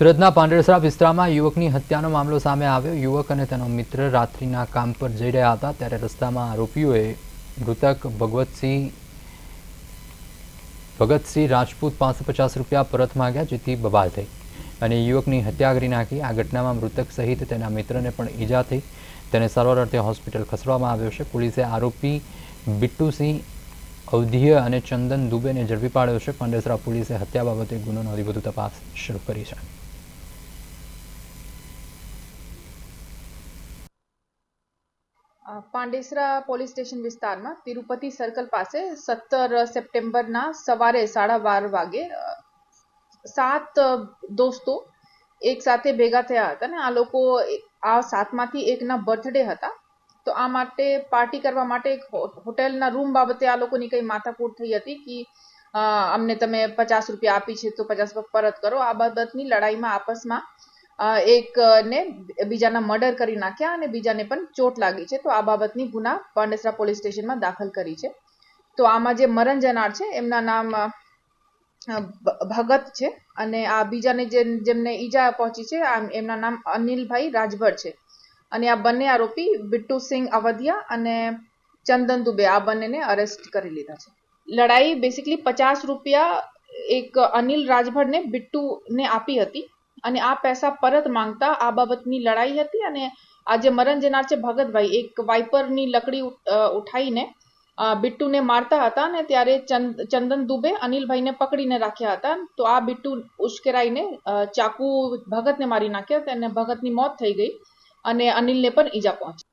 સુરતના પાંડેસરા વિસ્તારમાં યુવકની હત્યાનો મામલો સામે આવ્યો. યુવક અને તેનો મિત્ર રાત્રિના કામ પર જઈ રહ્યા હતા ત્યારે રસ્તામાં આરોપીઓએ મૃતક ભગવતસિંહ, ભગતસિંહ રાજપૂત પાંચસો પચાસ રૂપિયા પરત માંગ્યા જેથી બબાલ થઈ અને યુવકની હત્યા કરી નાખી. આ ઘટનામાં મૃતક સહિત તેના મિત્રને પણ ઈજા થઈ. તેને સારવાર અર્થે હોસ્પિટલ ખસેડવામાં આવ્યો છે. પોલીસે આરોપી બિટ્ટુસિંહ અવધીય અને ચંદન દુબેને ઝડપી પાડ્યો છે. પાંડેસરા પોલીસે હત્યા બાબતે ગુનો નોંધી વધુ તપાસ શરૂ કરી છે. પાંડેસરા પોલીસ સ્ટેશન વિસ્તારમાં તિરુપતિ સર્કલ પાસે સત્તર સપ્ટેમ્બરના સવારે સાડા બાર વાગે સાત દોસ્તો એક સાથે ભેગા થયા હતા ને આ લોકો આ સાતમાંથી એકના બર્થડે હતા. તો આ માટે પાર્ટી કરવા માટે એક હોટેલના રૂમ બાબતે આ લોકોની કંઈ માથાકૂટ થઈ હતી કે અમને તમે પચાસ રૂપિયા આપી છે તો પચાસ પરત કરો. આ બાબતની લડાઈમાં આપસમાં અ, એક ને બીજાના મર્ડર કરી નાખ્યા અને બીજાને પણ ચોટ લાગી છે. તો આ બાબતની ગુના પાંડેસરા પોલીસ સ્ટેશનમાં દાખલ કરી છે. તો આમાં જે મરણ જનાર છે એમના નામ ભગત છે અને આ બીજાને જેમને ઈજા પહોંચી છે એમના નામ અનિલભાઈ રાજભર છે. અને આ બંને આરોપી બિટ્ટુસિંહ અવધિયા અને ચંદન દુબે આ બંનેને અરેસ્ટ કરી લીધા છે. લડાઈ બેસિકલી પચાસ રૂપિયા એક અનિલ રાજભરને બિટ્ટુને આપી હતી. અને આ પૈસા પરત માંગતા આ બાબતની લડાઈ હતી અને આ જે મરણ જનાર છે ભગતભાઈ. એક વાઇપરની લકડી ઉઠાઈને બિટ્ટુને મારતા હતા અને ત્યારે ચંદ- ચંદન દુબે અનિલભાઈને પકડીને રાખ્યા હતા. તો આ બિટ્ટુ ઉશ્કેરાઈને ચાકુ ભગતને મારી નાખ્યા અને ભગતની મોત થઈ ગઈ અને અનિલને પણ ઈજા પહોંચી.